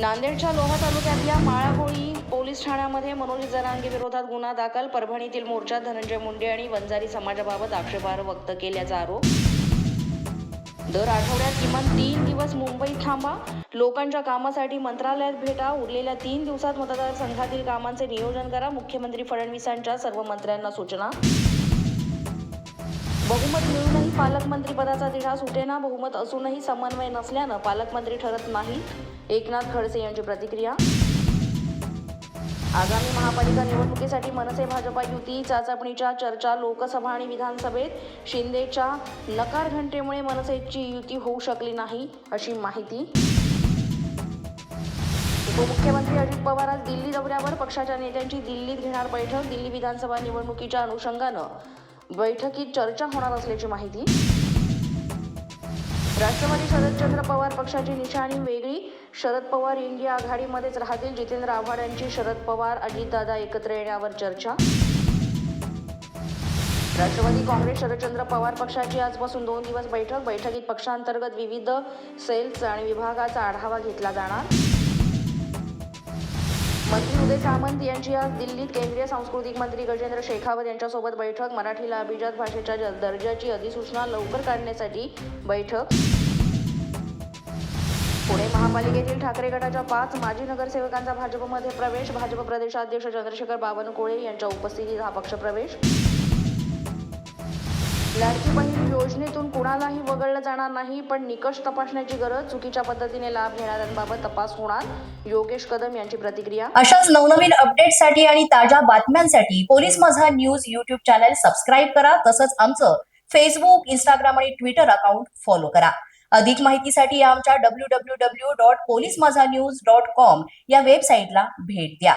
नांदेडच्या लोहा तालुक्यातल्या माळाकोळी पोलीस ठाण्यामध्ये मनोज जरांगे विरोधात गुन्हा दाखल. परभणीतील मोर्चा धनंजय मुंडे आणि वंजारी समाजाबाबत आक्षेपार्ह वक्त केल्याचा आरोप. दर आठवड्यात किमान तीन दिवस मुंबईत थांबा. लोकांच्या कामासाठी मंत्रालयात भेटा. उरलेल्या तीन दिवसात मतदारसंघातील कामांचे नियोजन करा. मुख्यमंत्री फडणवीसांच्या सर्व मंत्र्यांना सूचना. बहुमत मिळूनही पालकमंत्री पदाचा तिढा सुटेना बहुमत असूनही समन्वय नसल्यानं पालकमंत्री ठरत नाहीत एकनाथ खडसे यांची प्रतिक्रिया? आगामी महापालिका निवडणुकीसाठी मनसे भाजपा युती चाचपणीच्या चर्चा लोकसभा आणि विधानसभेत शिंदेच्या नकार घंटेमुळे मनसेची युती होऊ शकली नाही अशी माहिती. उपमुख्यमंत्री अजित पवार आज दिल्ली दौऱ्यावर पक्षाच्या नेत्यांची दिल्लीत घेणार बैठक दिल्ली विधानसभा निवडणुकीच्या अनुषंगानं. बैठकीत चर्चा होणार असल्याची माहिती. राष्ट्रवादी शरदचंद्र पवार पक्षाची निशाणी वेगळी. शरद पवार इंडिया आघाडीमध्येच राहतील. जितेंद्र आव्हाड यांची शरद पवार अजितदादा एकत्र येण्यावर चर्चा. राष्ट्रवादी काँग्रेस शरदचंद्र पवार पक्षाची आजपासून दोन दिवस बैठक. बैठकीत पक्षांतर्गत विविध सेल्स आणि विभागाचा आढावा घेतला जाणार. मंत्री उदय सामंत यांची आज दिल्लीत केंद्रीय सांस्कृतिक मंत्री गजेंद्र शेखावत यांच्यासोबत बैठक. मराठीला अभिजात भाषेच्या दर्जाची अधिसूचना लवकर काढण्यासाठी बैठक. पुणे महापालिकेतील ठाकरे गटाच्या पाच माजी नगरसेवकांचा भाजपमध्ये प्रवेश. भाजप प्रदेशाध्यक्ष चंद्रशेखर बावनकुळे यांच्या उपस्थितीत हा पक्षप्रवेश लाडकी बहीण योजनेतून कुणालाही वगळलं जाणार नाही पण निकष तपासण्याची गरज चुकीच्या पद्धतीने लाभ घेणाऱ्यांबाबत तपास होणार. योगेश कदम यांची प्रतिक्रिया. अशाच नवनवीन अपडेटसाठी आणि ताज्या बातम्यांसाठी police Majha news YouTube channel subscribe करा. तसंच आमचं फेसबुक इंस्टाग्राम आणि ट्विटर अकाउंट फॉलो करा. अधिक माहितीसाठी आमच्या W W W dot police Majha news dot com या वेबसाईटला भेट द्या.